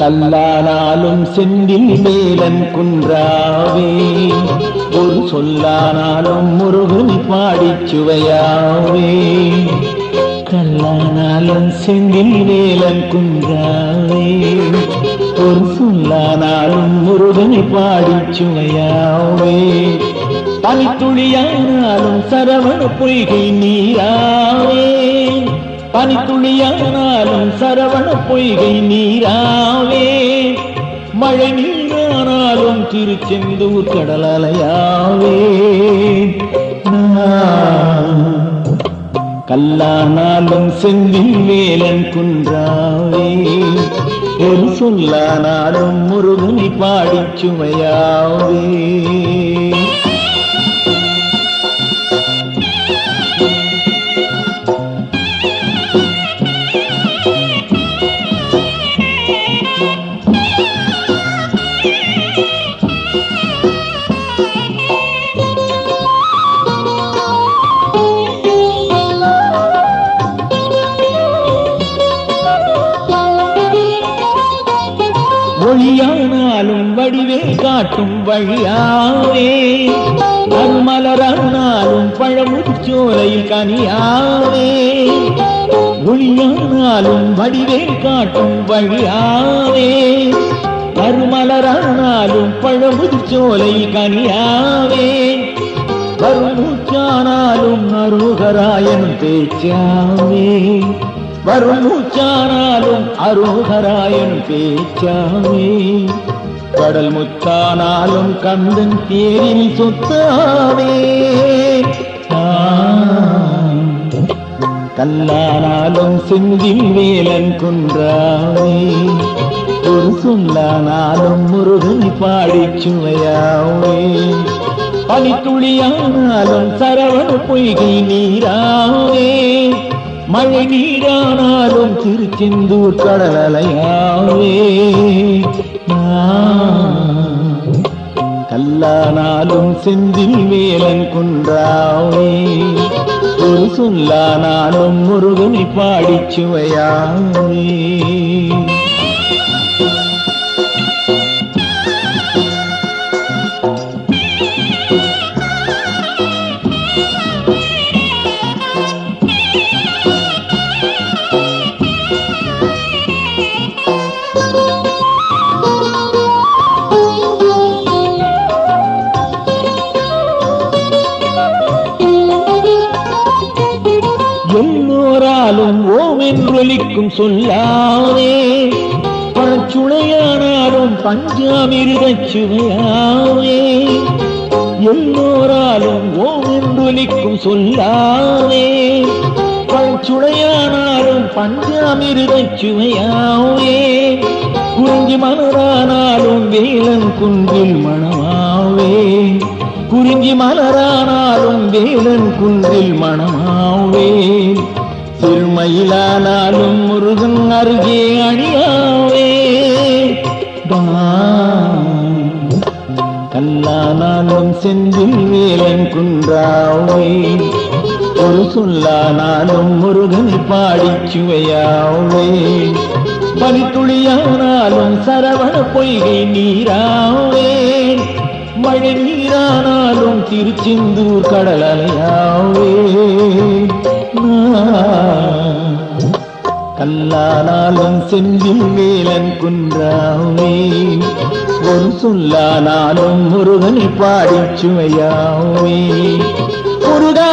கல்லானாலும் செந்தில் மேலன் குன்றாவே. ஒரு சொல்லானாலும் முருகன் பாடிச் சுவையாவே. கல்லானாலும் செந்தில் மேலன் குன்றாவே. ஒரு சொல்லானாலும் முருகன் பாடிச் சுவையாவே. தனித்துளியானாலும் சரவண பொய்கை நீராவே. பனித்துளியானாலும் சரவண பொய்கை நீராவே மழை நீரானாலும் திருச்செந்தூர் கடல் அலையாவே கல்லானாலும் செந்தில் வேலன் குன்றாவே. ஒரு சொல்லானாலும் முருகனை பாடிச் சுமையாவே ஒளியானாலும் வடிவே காட்டும் வழியாவே. அருமலரானாலும் பழமுச்சோலையில் கனியாவே. ஒளியானாலும் வடிவே காட்டும் வழியாவே. அருமலரானாலும் பழமுச்சோலையில் கனியாவே. வருமூச்சானாலும் அருகராயன் பேச்சாவே. வரும் மூச்சானாலும் அரோகராயன் பேச்சாமே. கடல் முத்தானாலும் கந்தன் தேரில் சொத்தாவே கல்லானாலும் செந்தில் வேலன் குன்றாவே ஒரு சொல்லானாலும் முருகன் பாடி சுவையாவே பனித்துளியானாலும் சரவண பொய்கை நீராவே மழை நீரானாலும் திருச்செந்தூர் கடலையாவே கல்லானாலும் செந்தில் வேலன் குன்றாவே ஒரு சொல்லானாலும் முருகனை பாடிச்சுவையாவே சுவையாவே ஓம் என்றொலிக்கும் சொல்லாவே பழச்சுளையானாலும் பஞ்சாமிருத சுவையாவே எல்லோராலும் ஓம் என்றொலிக்கும் சொல்லாவே பழச்சுளையானாலும் பஞ்சாமிருத சுவையாவே குறிஞ்சி மலரானாலும் வேலன் குன்றில் மணமாவே. குறிஞ்சி மலரானாலும் வேலன் குன்றில் மணமாவே. மயிலானாலும் முருகன் அருகே அழியாவே கல்லானாலும் செந்தில் வேலன் குன்றாவே ஒரு சொல்லானாலும் முருகன் பாடிச்சுவையாவே பனித்துளியானாலும் சரவண பொய்கை நீராவே மழை நீரானாலும் திருச்செந்தூர் கடலையாவே சொல்லானாலும் செந்தில் வேலன் குன்றாவே ஒரு சொல்லானாலும் முருகனை பாடி சுவையாவே முருகா